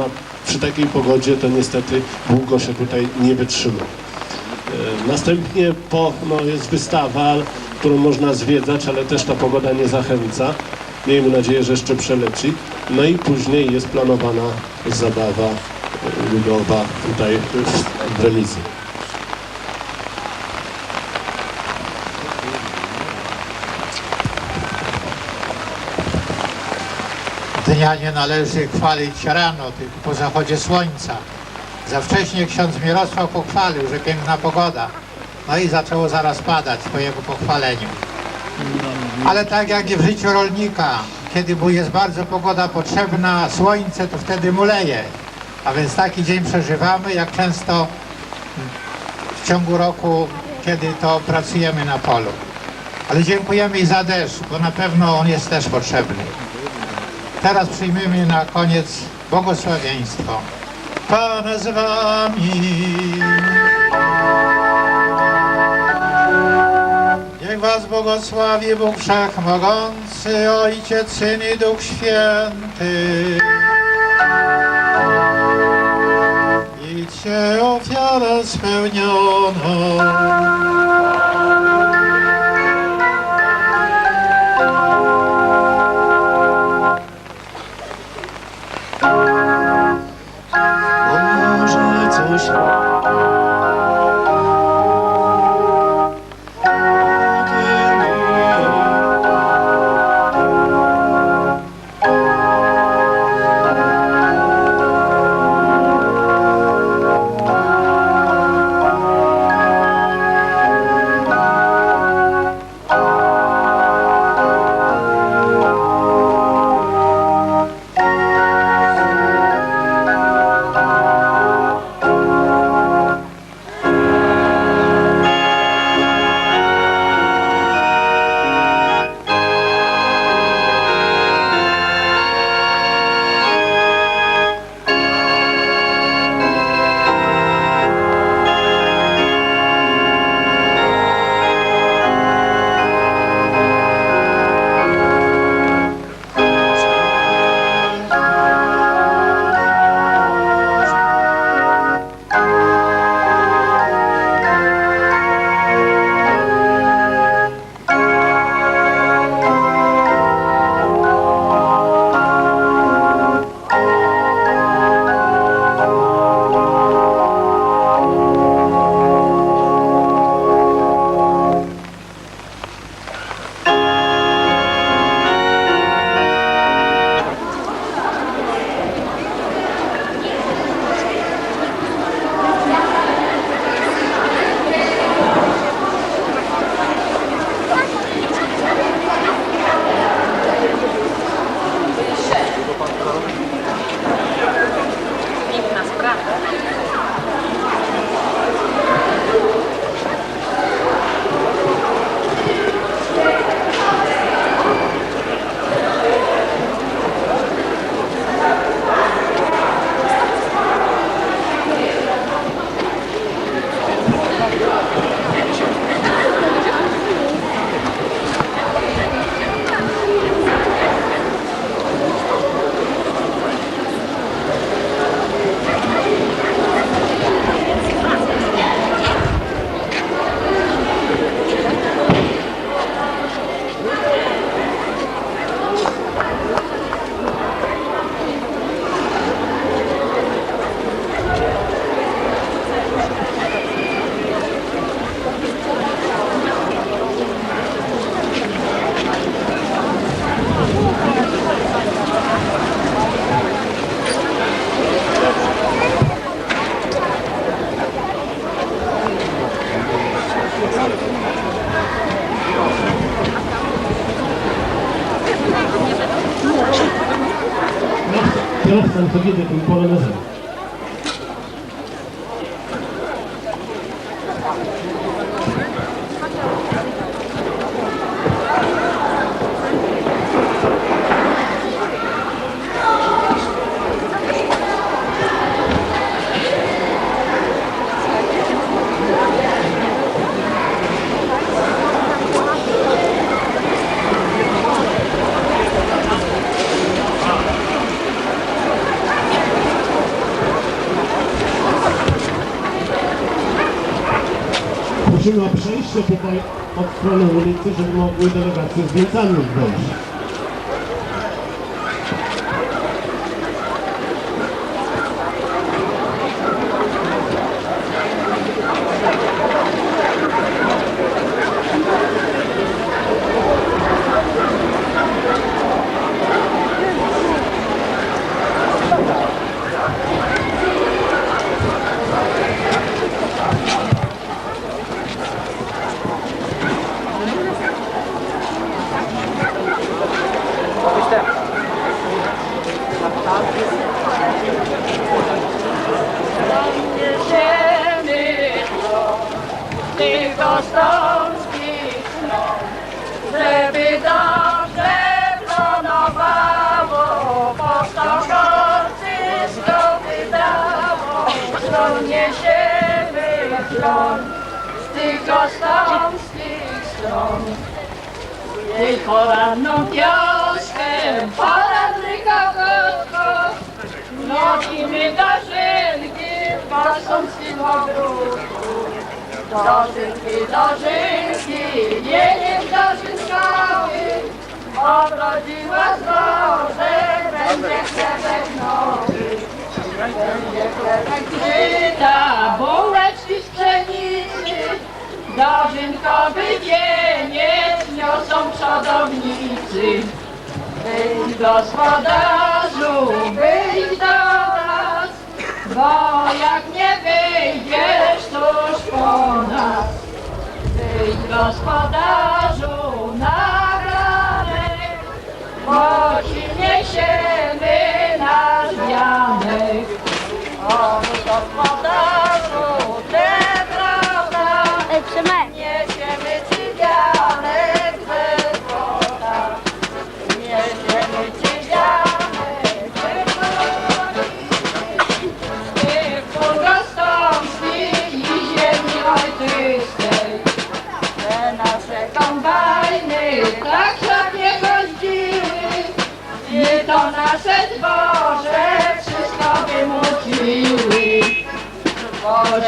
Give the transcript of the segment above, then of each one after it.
no, przy takiej pogodzie to niestety długo się tutaj nie wytrzyma. E, Następnie po, no, jest wystawa, którą można zwiedzać, ale też ta pogoda nie zachęca. Miejmy nadzieję, że jeszcze przeleci. No i później jest planowana zabawa e, ludowa tutaj w- w Dnia nie należy chwalić rano, tylko po zachodzie słońca. Za wcześnie ksiądz Mirosław pochwalił, że piękna pogoda. No i zaczęło zaraz padać po jego pochwaleniu. Ale tak jak i w życiu rolnika, kiedy mu jest bardzo pogoda potrzebna, słońce, to wtedy mu leje. A więc taki dzień przeżywamy, jak często w ciągu roku, kiedy to pracujemy na polu. Ale dziękujemy i za deszcz, bo na pewno on jest też potrzebny. Teraz przyjmiemy na koniec błogosławieństwo. Pan z wami. Niech was błogosławi Bóg Wszechmogący, Ojciec, Syn i Duch Święty. Idźcie ofiarę spełnioną. Może coś Od strony ulicy, żeby mogły delegacje z stron. Jej poranną wioskę, poranny kogoszko, Nosimy dożynki w borsomskim ogródku. Dożynki, dożynki, jedziesz dożynkowy. Obrodziła zboże, będzie chlebek nowy. Będzie chlebek żyta, bułeczki z pszenicy. Dożynkowy dzieniec niosą przodownicy. Wyjdź gospodarzu, wyjdź do nas, bo jak nie wyjdziesz, tuż po nas. Wyjdź gospodarzu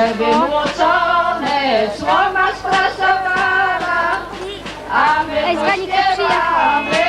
Zboże wymucone, słoma sprasowana, a my Zganika pośpiewamy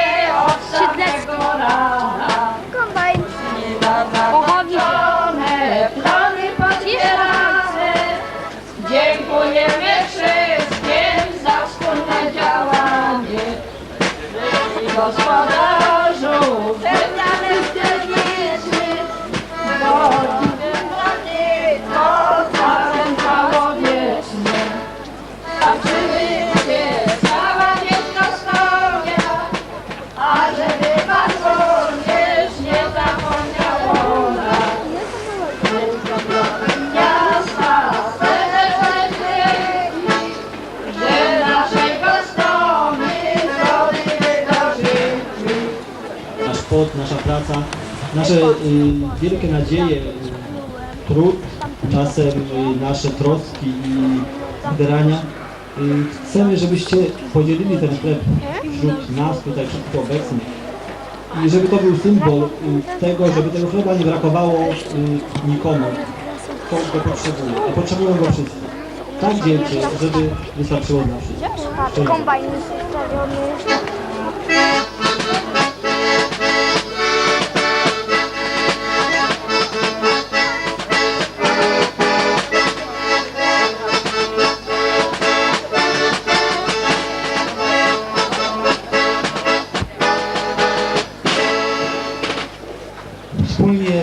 nasza praca, nasze y, wielkie nadzieje, trud, czasem y, nasze troski i starania. Y, chcemy, żebyście podzielili ten chleb wśród nas, tutaj wszystkich obecnych. I żeby to był symbol tego, żeby tego chleba nie brakowało nikomu, kto go potrzebuje. A potrzebują go wszyscy. Tak dzielcie, żeby wystarczyło dla wszystkich. Kombajn jest.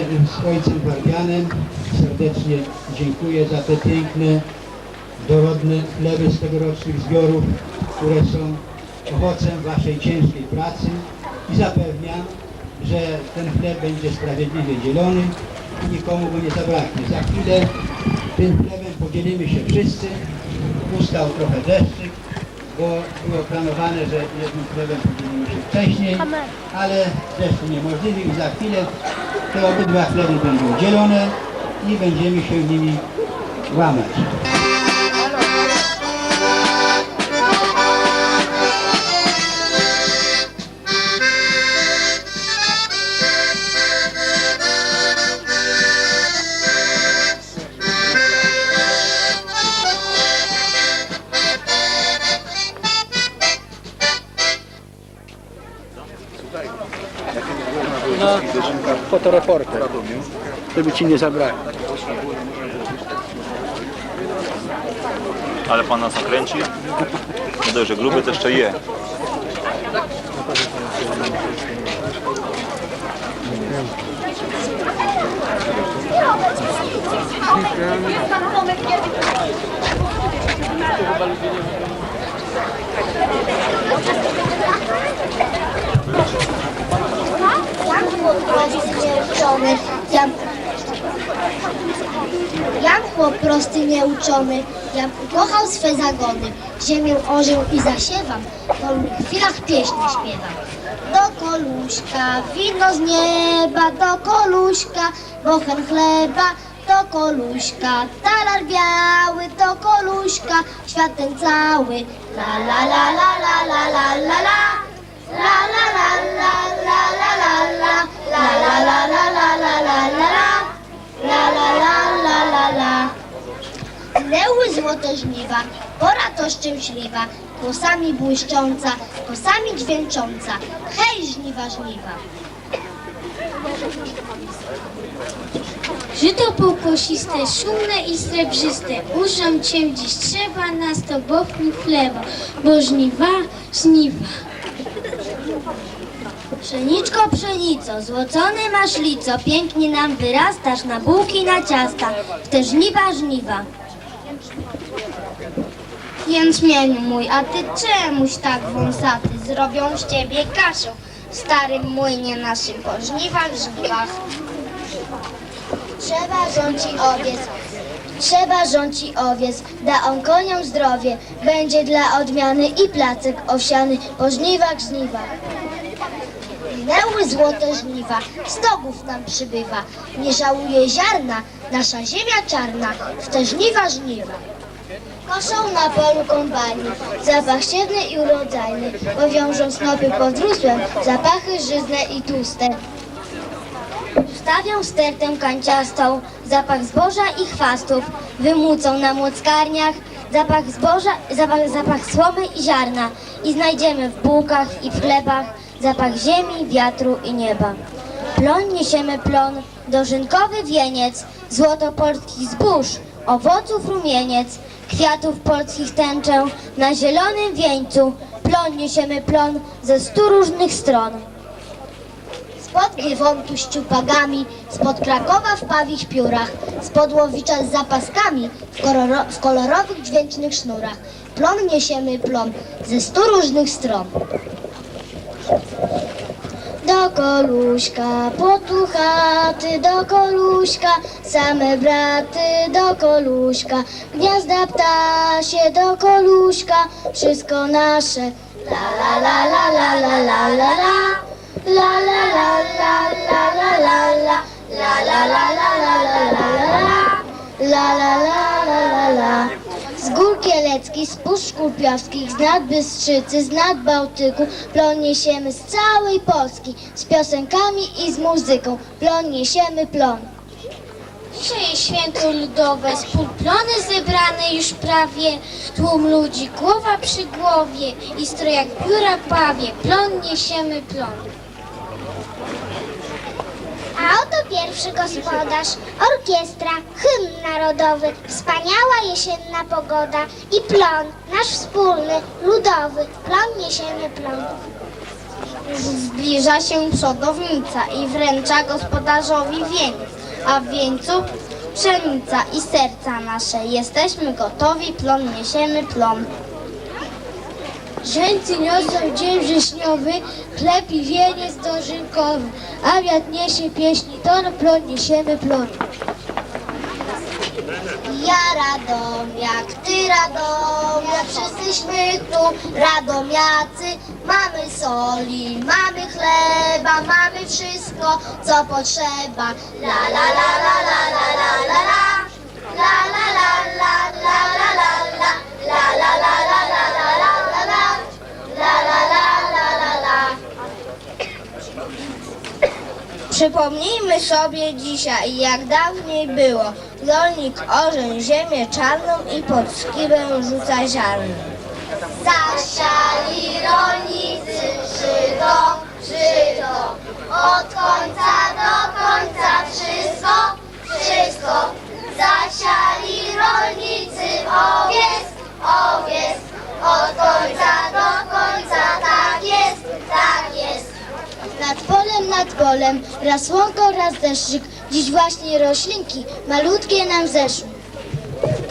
Z ojcem Wardianem serdecznie dziękuję za te piękne, dorodne chleby z tegorocznych zbiorów, które są owocem Waszej ciężkiej pracy i zapewniam, że ten chleb będzie sprawiedliwie dzielony i nikomu go nie zabraknie. Za chwilę tym chlebem podzielimy się wszyscy. Ustał trochę deszczyk, bo było planowane, że jednym chlebem podzielimy się wcześniej, ale deszcz uniemożliwił i za chwilę te obydwa chleby będą dzielone i będziemy się nimi łamać. Fotoreporter, żeby ci nie zabrali. Ale pan nas nakręci? Dość, że gruby to jeszcze je. Jak chłop nieuczony, jak... Jak chłop prosty nieuczony, ja ukochał swe zagony, ziemię orzeł i zasiewam, po chwilach pieśni śpiewam. Do koluszka, wino z nieba, do koluszka, bochen chleba, do koluszka, talar biały, do koluszka, świat ten cały, la la la la la la la la la. Minęły złote żniwa, pora to szczęśliwa, głosami błyszcząca, głosami dźwięcząca. Hej, żniwa, żniwa! Żyto półkosiste, szumne i srebrzyste, urząd cię dziś trzeba na stobowni chleba, bo żniwa, żniwa. Pszeniczko, pszenico, złocone masz lico, pięknie nam wyrastasz na bułki, na ciasta, w te żniwa, żniwa. Jęczmieniu mój, a ty czemuś tak wąsaty, zrobią z ciebie kaszą, w starym młynie naszym po żniwach, żniwach. Trzeba rządzi owiec, trzeba rządzi owiec, da on koniom zdrowie, będzie dla odmiany i placek owsiany. Po żniwach, żniwach. Minęły złote żniwa, stogów nam przybywa, nie żałuje ziarna, nasza ziemia czarna, w te żniwa, żniwa. Koszą na polu kombajny, zapach siewny i urodzajny, powiążą snopy podrósłym, zapachy żyzne i tłuste. Stawią stertę kanciastą, zapach zboża i chwastów, wymucą na młockarniach, zapach zboża, zapach, zapach słomy i ziarna i znajdziemy w bułkach i w chlebach zapach ziemi, wiatru i nieba. Plon niesiemy plon, dożynkowy wieniec, złoto polskich zbóż, owoców rumieniec, kwiatów polskich tęczę, na zielonym wieńcu, plon niesiemy plon ze stu różnych stron. Spod Giewontu z ciupagami, spod Krakowa w pawich piórach, spod Łowicza z zapaskami, w, w kolorowych dźwięcznych sznurach. Plon niesiemy plon ze stu różnych stron. Do koluszka, potuchaty, do koluszka, same braty, do koluszka, gniazda ptasie, do koluszka, wszystko nasze. La la la la la la. La la la la la la la la La la la la la la la la la La la la la la la Z gór kielecki, z puszcz kupiowskich, z nad Bystrzycy, z nad Bałtyku Plon niesiemy z całej Polski. Z piosenkami i z muzyką Plon niesiemy plon. Dzisiaj święto ludowe, spółplony zebrane już prawie, tłum ludzi, głowa przy głowie i stroj jak pióra pawie, plon niesiemy plon. A oto pierwszy gospodarz, orkiestra, hymn narodowy, wspaniała jesienna pogoda i plon, nasz wspólny, ludowy, plon niesiemy plon. Zbliża się przodownica i wręcza gospodarzowi wieniec, a w wieńcu pszenica i serca nasze. Jesteśmy gotowi, plon niesiemy plon. Żeńcy niosą dzień wrześniowy, chleb i wieniec dożynkowy, a wiatr niesie pieśni, to na plon niesiemy plon. Ja Radomiak, ty Radomiak, wszyscyśmy tu Radomiacy. Mamy soli, mamy chleba, mamy wszystko, co potrzeba. La la la la la la la. La la la la la la la la. La la la la la la Przypomnijmy sobie dzisiaj, jak dawniej było. Rolnik orzeń ziemię czarną i pod skibę rzuca ziarno. Zasiali rolnicy żyto, żyto, Od końca do końca wszystko, wszystko polem, raz łąką, raz deszczyk, dziś właśnie roślinki malutkie nam zeszły.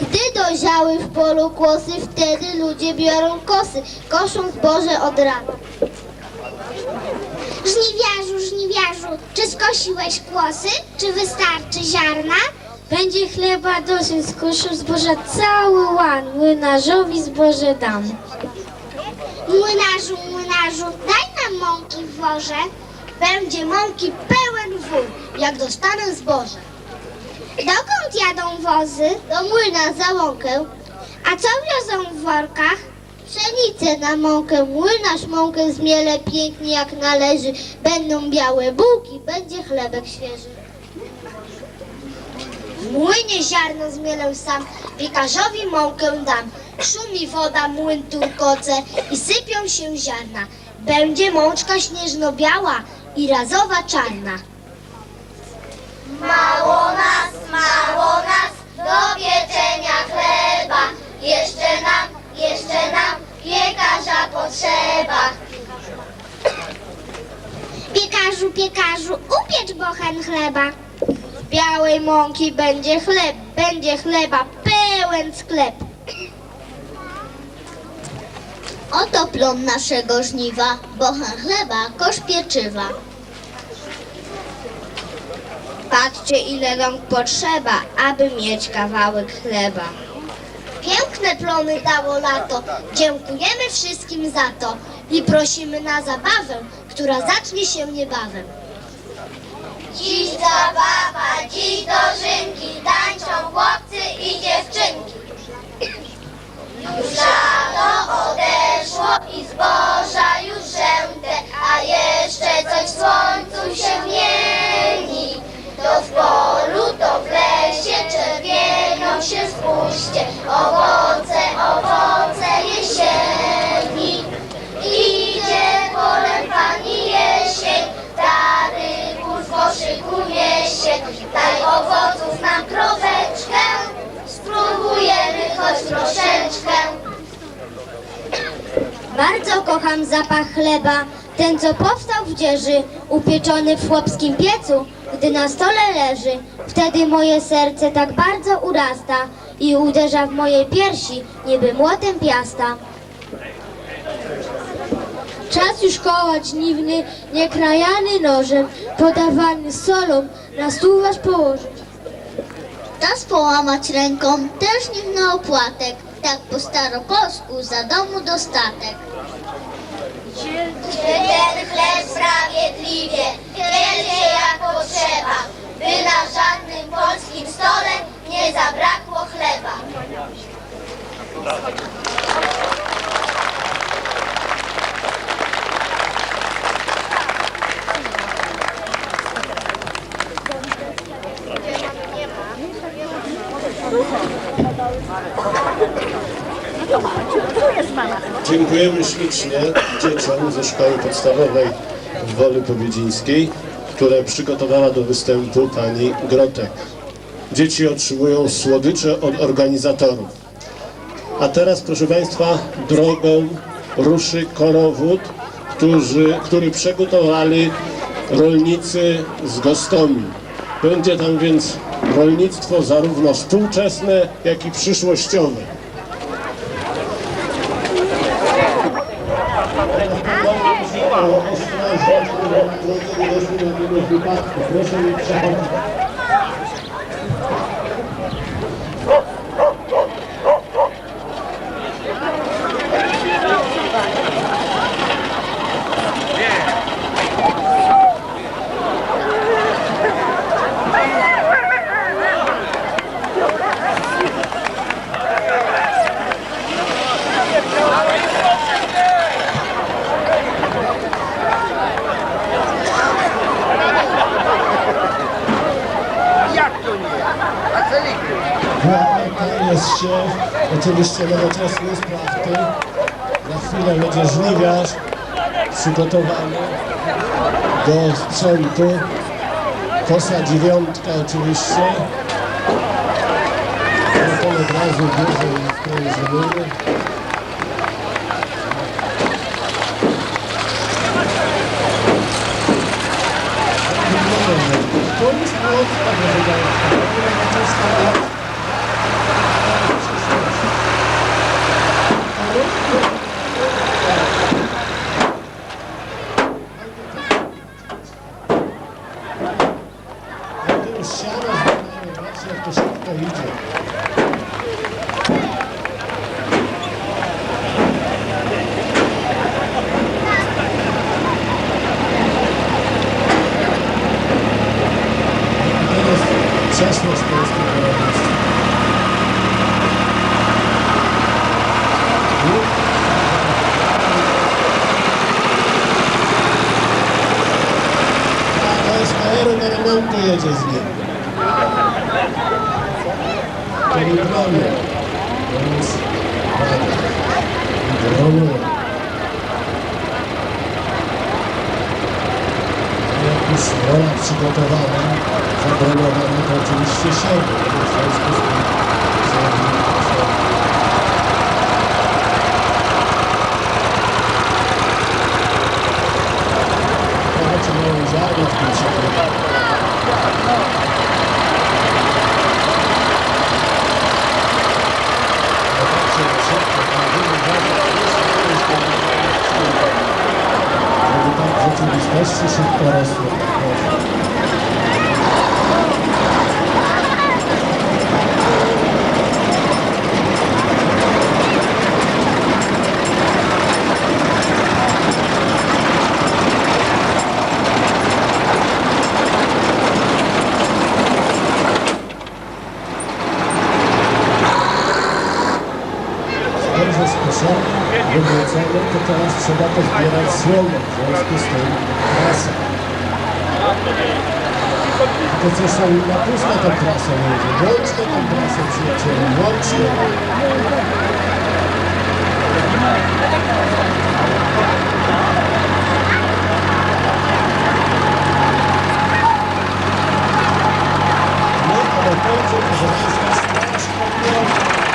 Gdy dojrzały w polu kłosy, wtedy ludzie biorą kosy, koszą zboże od rana. Żniwiarzu, żniwiarzu, czy skosiłeś kłosy? Czy wystarczy ziarna? Będzie chleba dosyć, skoszył zboża cały łan, młynarzowi zboże dam. Młynarzu, młynarzu, daj nam mąki w worze. Będzie mąki pełen wór, jak dostanę zboże. Dokąd jadą wozy? Do młyna za łąkę. A co wiozą w workach? Pszenicę na mąkę, młynarz mąkę zmiele pięknie jak należy. Będą białe bułki, będzie chlebek świeży. W młynie ziarno zmielę sam, piekarzowi mąkę dam. Szumi woda, młyn turkoce i sypią się ziarna. Będzie mączka śnieżno-biała i razowa czarna. Mało nas, mało nas do pieczenia chleba. Jeszcze nam, jeszcze nam piekarza potrzeba. Piekarzu, piekarzu, upiecz bochen chleba. Z białej mąki będzie chleb, będzie chleba pełen sklep. Oto plon naszego żniwa, bochen chleba, kosz pieczywa. Patrzcie, ile rąk potrzeba, aby mieć kawałek chleba. Piękne plony dało lato. Dziękujemy wszystkim za to i prosimy na zabawę, która zacznie się niebawem. Dziś zabawa, dziś dożynki, tańczą chłopcy i dziewczynki. Już lato odeszło i zboża już rzęte, a jeszcze coś w słońcu się mieni. To w polu, to w lesie czerwienią się spuście, owoce, Bardzo kocham zapach chleba, ten co powstał w dzieży, upieczony w chłopskim piecu, gdy na stole leży. Wtedy moje serce tak bardzo urasta i uderza w moje piersi, niby młotem piasta. Czas już koła żniwny, niekrajany nożem, podawany solą, na stół wasz położyć. Czas połamać ręką, też niech na opłatek, tak po staropolsku za domu dostatek. Czy ten chleb sprawiedliwie dziel się jak potrzeba, by na żadnym polskim stole nie zabrakło chleba. Dziękujemy ślicznie dzieciom ze szkoły podstawowej w Woli Powiedzińskiej, które przygotowała do występu pani Grotek. Dzieci otrzymują słodycze od organizatorów. A teraz, proszę Państwa, drogą ruszy korowód, którzy, który przygotowali rolnicy z Gostomi. Będzie tam więc rolnictwo zarówno współczesne, jak i przyszłościowe. Proszę mi przechodzić. Tutaj jest siew, oczywiście nowoczesny, sprawny. Za chwilę będzie żniwiarz przygotowany. do sprzętu. Kosa dziewiątka oczywiście. No to od razu bierze i wkręży To jest młot, tak wygląda. Jak to już siano zbieramy, patrzcie jak to szybko idzie. To jest przeszłość polskiego rolnictwa. A to jest aero na remontu jedzie z nim. Czyli drony. Więc drony. Jak już rola przygotowana, zabronowana, to oczywiście siebie. W związku z tym zrobimy to. Zobaczcie, mają ziarno wywrócone, to teraz trzeba to zbierać słomą, w związku z tym trasa. To co są na pusto tą trasą jedzie, łącznie tą trasę przyjaciele, łącznie. No, ale kończę, że jest strasznie